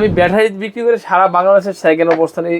আমি ব্যাটারি বিক্রি করে সারা বাংলাদেশের সেকেন্ড অবস্থানে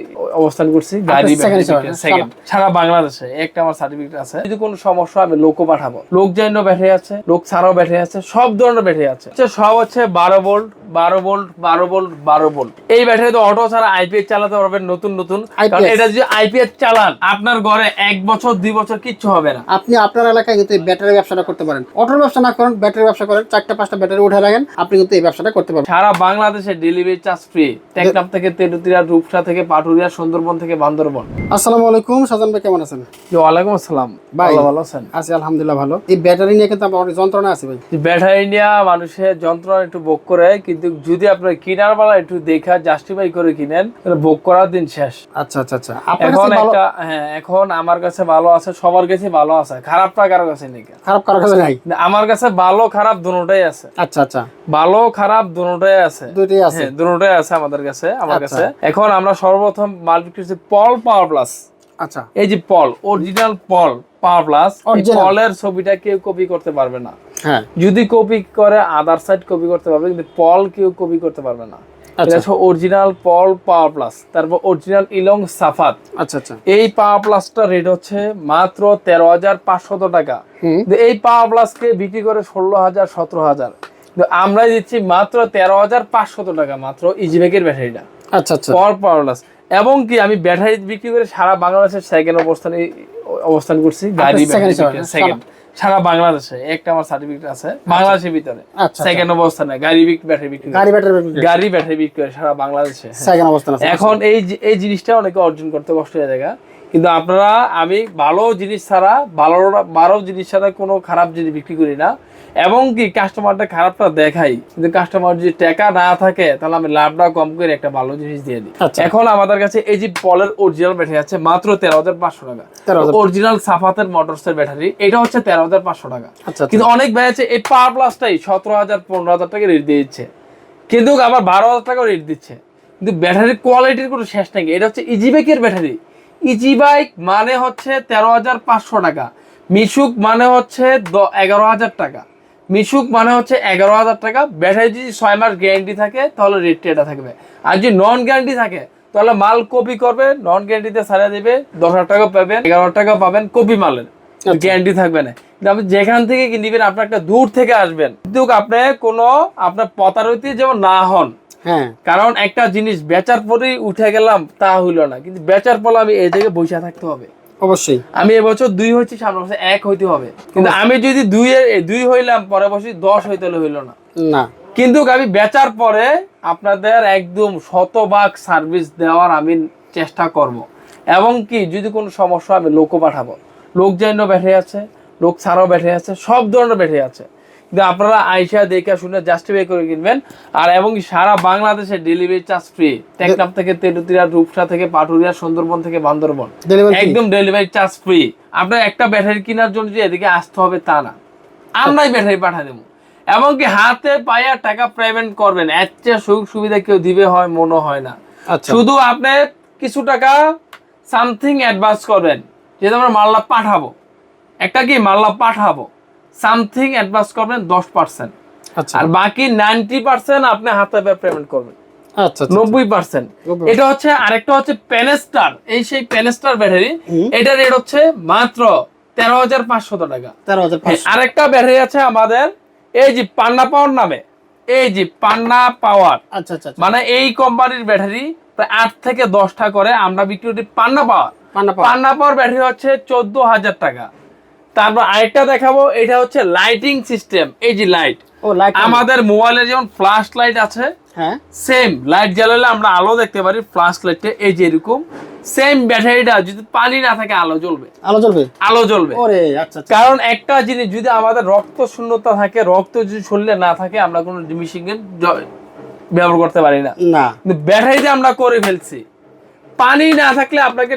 অবস্থান করছি গাড়ি বিক্রি, second। সারা বাংলাদেশে একটা আমার সার্টিফিকেট আছে। যদি কোনো সমস্যা আমি লোকও পাঠাবো। লোক জন্য ব্যাটারি আছে লোক ছাড়াও ব্যাটারি আছে সব ধরনের ব্যাটারি আছে। সব হচ্ছে বারো ভোল্ট বারো ভোল্ট বারো ভোল্ট বারো ভোল্ট এই ব্যাটারি তো অটো ছাড়া আইপিএস চালাতে পারবেন নতুন নতুন। কারণ এটা যদি আইপিএস চালান আপনার ঘরে এক বছর দুই বছর কিচ্ছু হবে না। আপনি আপনার এলাকায় কিন্তু ব্যাটারি ব্যবসাটা করতে পারেন। অটোর ব্যবসা না করেন ব্যাটারি ব্যবসা করেন চারটা পাঁচটা ব্যাটারি উঠে রাখেন আপনি কিন্তু এই ব্যবসাটা করতে পারেন সারা বাংলাদেশে ডেলিভারি চার্জ ফ্রি টেকনাফ থেকে তেটুতিরা রূপসা থেকে পাটুরিয়া সুন্দরবন থেকে বান্দরবন। আসসালামু আলাইকুম সাজান ভাই কেমন আছেন? ওয়ালাইকুম আসসালাম। ভাই। ভালো ভালো আছেন? আছি আলহামদুলিল্লাহ ভালো। এই ব্যাটারি নিয়ে কিন্তু আমার যন্ত্রণা আছে ভাই। ব্যাটারি নিয়ে মানুষের যন্ত্রণা একটু ভোগ করে কিন্তু যদি আপনার কিনার বেলা একটু দেখা জাস্টিফাই করে কিনেন তাহলে ভোগ করার দিন শেষ। আচ্ছা আচ্ছা আচ্ছা। এখন একটা হ্যাঁ এখন আমার কাছে ভালো আছে সবার কাছে ভালো আছে খারাপটা কারও কাছে নেই। খারাপ কারও কাছে নাই? আমার কাছে ভালো খারাপ দুটোটাই আছে। আচ্ছা আচ্ছা। ভালো খারাপ দুটোটাই আছে। আছে। হ্যাঁ দুটোটাই আছে আমাদের কাছে আমার আচ্ছা। কাছে। এখন আমরা সর্বপ্রথম মাল বিক্রি করছি পল পাওয়ার প্লাস। আচ্ছা। এই যে পল অরিজিনাল পল পাওয়ার প্লাস পলের ছবিটা কেউ কপি করতে পারবে না। হ্যাঁ। যদি কপি করে আদার সাইড কপি করতে পারবে কিন্তু পল কেউ কপি করতে পারবে না। আচ্ছা। এটা অরিজিনাল পল পাওয়ার প্লাস তারপর অরিজিনাল ইলং সাফাত। আচ্ছা আচ্ছা। এই পাওয়ার প্লাসটা রেট হচ্ছে মাত্র তেরো হাজার পাঁচশত টাকা। এই পাওয়ার প্লাসকে বিক্রি করে ষোলো হাজার সতেরো হাজার। আমরা দিচ্ছি মাত্র তেরো হাজার পাঁচশত টাকা মাত্র ইজিবেকের ব্যাটারিটা। আচ্ছা আচ্ছা। পাওয়ার পাওয়ার এবং কি আমি ব্যাটারি বিক্রি করে সারা বাংলাদেশের সেকেন্ড অবস্থানে অবস্থান করছি গাড়ি সেকেন্ড সারা বাংলাদেশে একটা আমার সার্টিফিকেট আছে বাংলাদেশের ভিতরে। আচ্ছা সেকেন্ড অবস্থানে গাড়ি বিক্রি ব্যাটারি বিক্রি গাড়ি ব্যাটারি গাড়ি ব্যাটারি বিক্রি করে সারা বাংলাদেশে। সেকেন্ড অবস্থান এখন এই এই জিনিসটা অনেকে অর্জন করতে কষ্ট হয়ে যায় কিন্তু আপনারা আমি ভালো জিনিস ছাড়া ভালো ভালো জিনিস ছাড়া কোনো খারাপ জিনিস বিক্রি করি না। এবং কি কাস্টমারটা খারাপটা দেখাই। কিন্তু কাস্টমার যদি টাকা না থাকে তাহলে আমি লাভটা কম করে একটা ভালো জিনিস দিয়ে দিই। আচ্ছা। এখন আমাদের কাছে এই যে পলের অরিজিনাল ব্যাটারি আছে মাত্র তেরো হাজার পাঁচশো টাকা। 13,500 অরিজিনাল সাফাতের মোটরসের ব্যাটারি এটা হচ্ছে তেরো হাজার পাঁচশো টাকা। আচ্ছা কিন্তু অনেক ভাই আছে এই পাওয়ার প্লাসটাই সতেরো হাজার পনেরো হাজার টাকা রেট দিয়ে দিচ্ছে। কিন্তু আবার বারো হাজার টাকা রেট দিচ্ছে। কিন্তু ব্যাটারির কোয়ালিটির কোনো শেষ নেই। এটা হচ্ছে ইজি বাইকের ব্যাটারি ইজি বাইক মানে হচ্ছে তেরো হাজার পাঁচশো টাকা। মিশুক মানে হচ্ছে দ- এগারো হাজার টাকা। মিশুক মানে হচ্ছে এগারো হাজার টাকা। ব্যাটারি যদি ছয় মাস গ্যারান্টি থাকে তাহলে রেটটা এটা থাকবে। আর যদি নন গ্যারান্টি থাকে তাহলে মাল কপি করবে নন গ্যারান্টিতে সারিয়ে দেবে দশ হাজার টাকা পাবেন এগারো হাজার টাকা পাবেন কপি মালের। গ্যারান্টি থাকবে না। কিন্তু আপনি যেখান থেকে কিনবেন আপনার একটা দূর থেকে আসবেন। কিন্তু আপনি কোনো আপনার পতারতি যেমন না হন হ্যাঁ। কারণ একটা জিনিস বেচার পরেই উঠে গেলাম তা হইল না। কিন্তু বেচার পরে আমি এই জায়গায় বসে থাকতে হবে। অবশ্যই। আমি এবছর দুই হয়েছি সামনে বছর এক হইতে হবে। কিন্তু আমি যদি দুই দুই হইলাম পরে বছর দশ হইতে হইল না। না। কিন্তু আমি বেচার পরে আপনাদের একদম শতভাগ সার্ভিস দেওয়ার আমি চেষ্টা করব। এবং কি যদি কোনো সমস্যা আমি লোকও পাঠাবো। লোক জন্য ব্যাটারি আছে লোক ছাড়াও ব্যাটারি আছে সব ধরনের ব্যাটারি আছে। আপনারা আইসা দেখে শুনে জাস্টিফাই করে কিনবেন। আর এবং সারা বাংলাদেশে ডেলিভারি চার্জ ফ্রি টেকনাফ থেকে তেটুতিরা রূপসা থেকে পাটুরিয়া সুন্দরবন থেকে বান্দরবন। একদম ডেলিভারি চার্জ ফ্রি আপনার একটা ব্যাটারি কেনার জন্য যে এদিকে আসতে হবে তা না। আমরাই ব্যাটারি পাঠা দেবো। এমনকি হাতে পায়ে টাকা পেমেন্ট করবেন। এর চেয়ে সুযোগ সুবিধা কেউ দিবে হয় মনে হয় না। আচ্ছা। শুধু আপনি কিছু টাকা সামথিং অ্যাডভান্স করবেন। যেহেতু আমরা মাল্লা পাঠাবো। একটা কি মাল্লা পাঠাবো? সামথিং অ্যাডভান্স করবেন দশ পার্সেন্ট। আচ্ছা। আর বাকি নাইনটি পার্সেন্ট আপনি হাতে পেমেন্ট করবেন। আচ্ছা আচ্ছা নব্বই পার্সেন্ট। এটা হচ্ছে আরেকটা হচ্ছে পেনেস্টার এই সেই পেনেস্টার ব্যাটারি এটা রেট হচ্ছে মাত্র তেরো হাজার পাঁচশত টাকা। তেরো হাজার আরেকটা ব্যাটারি আছে আমাদের এই যে পান্না পাওয়ার নামে এই যে পান্না পাওয়ার আচ্ছা আচ্ছা। মানে এই কোম্পানির ব্যাটারি প্রায় আট থেকে দশটা করে আমরা বিক্রি করি পান্না পাওয়ার পান্না পান্না পাওয়ার ব্যাটারি হচ্ছে চোদ্দ হাজার টাকা। তারপর আরেকটা দেখাবো এটা হচ্ছে লাইটিং সিস্টেম এই যে লাইট আমাদের মোবাইলে যেমন ফ্ল্যাশ লাইট আছে হ্যাঁ। সেম লাইট জ্বালালে আমরা আলো দেখতে পারি ফ্ল্যাশ লাইটে এই যে এরকম। সেম ব্যাটারিটা যদি পানি না থাকে আলো জ্বলবে। আলো জ্বলবে? আলো জ্বলবে। ওরে আচ্ছা আচ্ছা। কারণ একটা জিনিস যদি আমাদের রক্ত শূন্যতা থাকে রক্ত যদি শরীরে না থাকে আমরা কোনো মেশিন ব্যবহার করতে পারি না। না। ব্যাটারিতে আমরা করে ফেলছি। পানি না থাকলে আপনাকে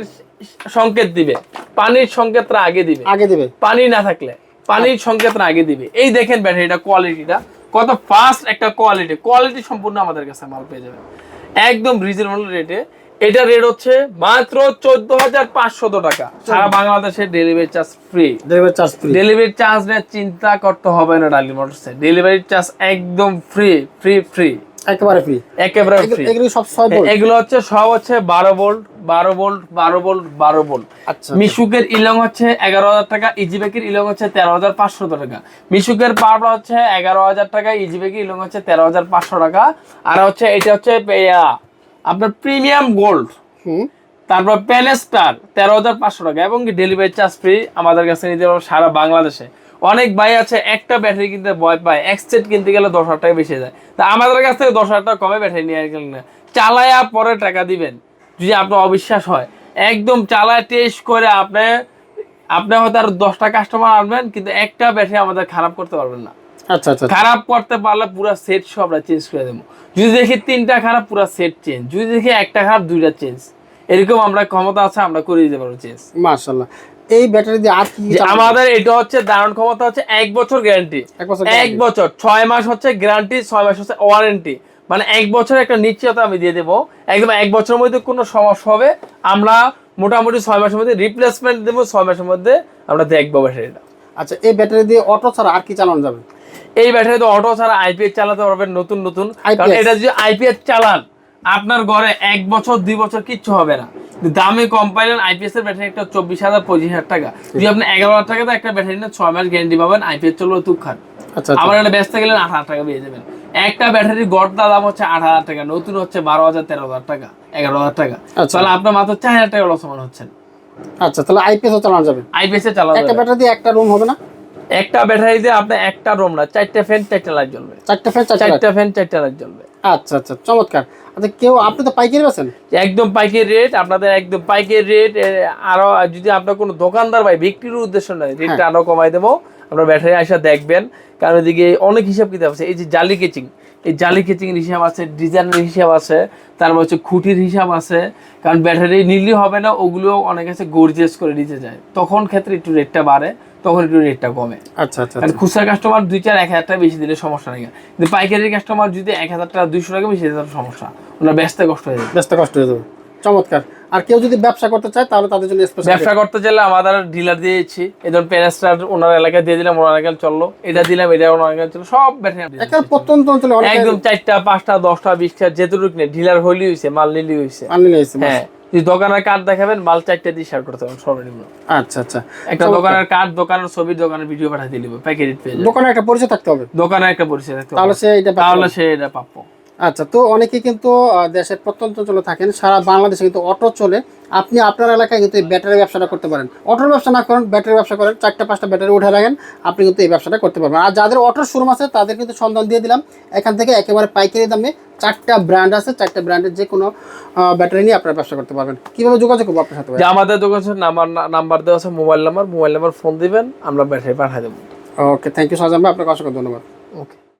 সংকেত দিবে। পানির সংকেতটা আগে দিবে। আগে দিবে। পানি না থাকলে। পানির সংকেতটা আগে দিবে। এই দেখেন ব্যাটারিটা কোয়ালিটিটা কত ফাস্ট একটা কোয়ালিটি কোয়ালিটি সম্পূর্ণ আমাদের কাছে মাল পেয়ে যাবেন। একদম রিজনেবল রেটে এটা রেট হচ্ছে মাত্র চোদ্দ হাজার পাঁচশত টাকা। সারা বাংলাদেশে delivery charge free delivery charge free delivery charge নিয়ে চিন্তা করতে হবে না ডালি মোটরসে ডেলিভারি চার্জ একদম ফ্রি ফ্রি ফ্রি একেবারে ফ্রি একেবারে ফ্রি এগুলো সব ছয় ভোল্ট এগুলো হচ্ছে সব হচ্ছে বারো ভোল্ট বারো ভোল্ট বারো ভোল্ট বারো ভোল্ট আচ্ছা মিশুকের ইলং হচ্ছে এগারো হাজার টাকা ইজিবেকের ইলং হচ্ছে তেরো হাজার পাঁচশো টাকা। মিশুকের পাওয়ার হচ্ছে এগারো হাজার টাকা ইজিবেকের ইলং হচ্ছে তেরো হাজার পাঁচশো টাকা। আর হচ্ছে এটা হচ্ছে আপনার প্রিমিয়াম গোল্ড হুম। তারপর প্যানেস্টার তেরো হাজার পাঁচশো টাকা। এবং ডেলিভারি চার্জ ফ্রি আমাদের কাছে নিতে পারব সারা বাংলাদেশে। অনেক ভাই আছে একটা ব্যাটারি কিনতে ভয় পায় এক্সচেঞ্জ কিনতে গেলে দশ হাজার টাকা বেশি যায়। তা আমাদের কাছ থেকে দশ হাজার টাকা কমে ব্যাটারি নিয়ে গেলেন না। চালায়া পরে টাকা দিবেন যদি আপনার অবিশ্বাস হয়। একদম চালায় টেস্ট করে আপনি আপনি হয়তো আর দশটা কাস্টমার আনবেন কিন্তু একটা ব্যাটারি আমাদের খারাপ করতে পারবেন না। আচ্ছা আচ্ছা খারাপ করতে পারলে পুরো সেট সব আমরা চেঞ্জ করে দেবো। যদি দেখি তিনটা খারাপ পুরো সেট চেঞ্জ যদি দেখি একটা খারাপ দুইটা চেঞ্জ এরকম আমরা ক্ষমতা আছে আমরা করে দিতে পারব চেঞ্জ মাশাআল্লাহ। এই ব্যাটারি দিয়ে আর কি আমাদের এটা হচ্ছে দারুণ ক্ষমতা হচ্ছে এক বছর গ্যারান্টি। এক বছর ছয় মাস হচ্ছে গ্যারান্টি ছয় মাস হচ্ছে ওয়ারেন্টি। মানে এক বছর একটা নিশ্চয়তা আমি দিয়ে দেবো। একদম এক বছরের মধ্যে কোনো সমস্যা হবে। আমরা মোটামুটি ছয় মাসের মধ্যে রিপ্লেসমেন্ট দেবো ছয় মাসের মধ্যে আমরা দেখব ব্যাটারিটা। আচ্ছা এই ব্যাটারি দিয়ে অটো ছাড়া আর কি চালানো যাবে? এই ব্যাটারি তো অটো ছাড়া আইপিএস চালাতে পারবেন নতুন নতুন। কারণ এটা যদি আইপিএস চালান আপনার ঘরে এক বছর দুই বছর কিচ্ছু হবে না। দামে কম পাইলেন আইপিএস এর ব্যাটারি একটা চব্বিশ হাজার পঁচিশ হাজার টাকা। যদি আপনি এগারো হাজার টাকাতে একটা ব্যাটারি নেন ছয় মাস গ্যারান্টি পাবেন আইপিএস চলবে তুখান আচ্ছা আচ্ছা। আবার এটা ব্যস্ত গেলেন আট হাজার টাকা পেয়ে যাবেন। একটা ব্যাটারি গড়দা দাম হচ্ছে আট হাজার টাকা নতুন হচ্ছে বারো হাজার তেরো হাজার টাকা এগারো হাজার টাকা। আচ্ছা। তাহলে আপনার মাত্র চার হাজার টাকা লসমান হচ্ছেন আচ্ছা তাহলে আইপিএসও চালানো যাবে? আইপিএস এ চালাতে একটা ব্যাটারি দিয়ে একটা রুম হবে না? একটা ব্যাটারি দিয়ে আপনার একটা রুম না চারটা ফ্যান চারটা লাইট জ্বলবে। চারটা ফ্যান। চারটা ফ্যান চারটা লাইট জ্বলবে। আচ্ছা আচ্ছা চমৎকার। আচ্ছা কেউ আপনি তো পাইকারি বেছেন একদম পাইকারি রেট আপনাদের একদম পাইকারি রেট আরও যদি আপনার কোনো দোকানদার ভাই বিক্রির উদ্দেশ্য নয় রেটটা আরও কমাই দেবো। আপনার ব্যাটারি আসা দেখবেন। কারণ এদিকে অনেক হিসাব কিতাব আছে। এই যে জালি কেচিং এই জালি কেচিংয়ের হিসাব আছে ডিজাইনের হিসাব আছে তারপর হচ্ছে খুঁটির হিসাব আছে কারণ ব্যাটারি নিলেই হবে না ওগুলো অনেক আছে গর্জিয়াস করে নিতে যায়। তখন ক্ষেত্রে একটু রেটটা বাড়ে তখন একটু রেটটা কমে। আচ্ছা আচ্ছা কারণ খুচরা কাস্টমার দুই চার এক হাজার টাকা বেশি দিলে সমস্যা নেই। কিন্তু পাইকারি কাস্টমার যদি এক হাজার টাকা দুইশো টাকা বেশি দিলে সমস্যা। ওনার ব্যস্ত কষ্ট হয়ে যাবে। ব্যস্ত কষ্ট হয়ে যাবে। চমৎকার। আর কেউ যদি ব্যবসা করতে চায় তাহলে তাদের জন্য স্পেশাল ব্যবসা করতে চাইলে আমাদের ডিলার দিয়েছি। এই ধরুন প্যানেস্টার ওনার এলাকায় দিয়ে দিলাম ওনার এলাকায় চলল। এটা দিলাম এটা ওনার এলাকায় চলল সব একটা প্রত্যন্ত অঞ্চলে একদম চারটা পাঁচটা দশটা বিশটা যেটুকু নেই ডিলার হইলি হয়েছে মাল নিলি হয়েছে আনলিন এসে হ্যাঁ যদি দোকানের কার্ড দেখাবেন মাল চারটা দিয়ে শেয়ার করতে পারেন সর্বনিম্ন। আচ্ছা আচ্ছা। একটা দোকানের কার্ড দোকানের ছবি দোকানের ভিডিও পাঠিয়ে দিলে প্যাকেট পেয়ে দোকানে একটা পরিচয় থাকতে হবে। দোকানে একটা পরিচয় থাকতে হবে। তাহলে সে এটা তাহলে সে এটা প্রাপ্য আচ্ছা তো অনেকে কিন্তু দেশের প্রত্যন্ত অঞ্চলে থাকেন সারা বাংলাদেশে কিন্তু অটো চলে। আপনি আপনার এলাকায় কিন্তু এই ব্যাটারি ব্যবসাটা করতে পারেন। অটোর ব্যবসা না করেন ব্যাটারি ব্যবসা করেন চারটা পাঁচটা ব্যাটারি উঠে রাখেন আপনি কিন্তু এই ব্যবসাটা করতে পারবেন। আর যাদের অটোর শোরুম আছে তাদের কিন্তু সন্ধান দিয়ে দিলাম। এখান থেকে একেবারে পাইকারি দামে চারটা ব্র্যান্ড আছে চারটা ব্র্যান্ডের যে কোনো ব্যাটারি নিয়ে আপনারা ব্যবসা করতে পারবেন। কীভাবে যোগাযোগ করব আপনার সাথে আমাদের দোকানের নাম্বার নাম্বার দেওয়া আছে mobile number mobile number phone দিবেন আমরা ব্যাটারি পাঠিয়ে দেবো। ওকে থ্যাংক ইউ সাজান ভাই আপনাকে অসংখ্য ধন্যবাদ। ওকে